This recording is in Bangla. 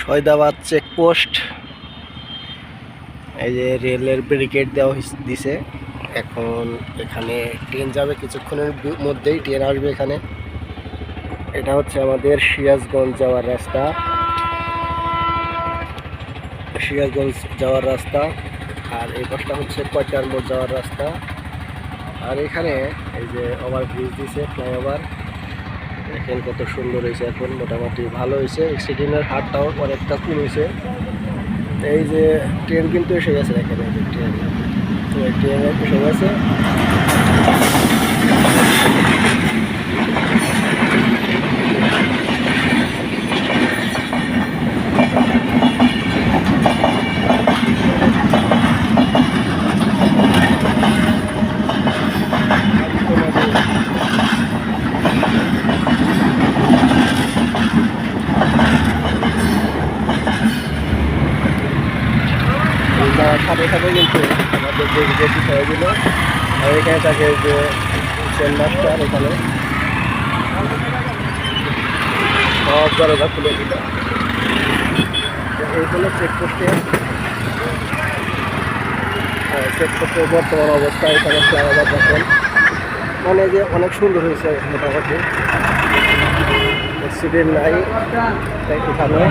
সয়দাবাদ চেকপোস্ট এই যে রেলের ব্যারিকেড দেওয়া দিছে। এখন এখানে ট্রেন যাবে কিছুক্ষণের মধ্যেই ট্রেন আসবে এখানে। এটা হচ্ছে আমাদের সিরাজগঞ্জ যাওয়ার রাস্তা। সিরাজগঞ্জ যাওয়ার রাস্তা। আর এই পাশটা হচ্ছে কয়টার মোড় যাওয়ার রাস্তা। আর এখানে এই যে ওভার ব্রিজ দিছে ফ্লাইওভার দেখেন কত সুন্দর হয়েছে এখন, মোটামুটি ভালো হয়েছে। অ্যাক্সিডেন্টের হারটাও অনেকটা কমেছে এই যে ট্রেন কিন্তু এসে গেছে, দেখেন এই যে ট্রেন তো ট্রেন এসে গেছে। সাথে সাথে কিন্তু আমাদের যে বিজেপি হয়েছিল আর এখানে থাকে যে সেন মাস্টার এখানে। সব দরজা খুলে দিল। তো এই হলো চেকপোস্টে। চেকপোস্টের বর্তমান অবস্থা, এখানে ফ্লাইওভার দেখেন। মানে যে অনেক সুন্দর হয়েছে মোটামুটি। অ্যাক্সিডেন্ট নাই এখানে।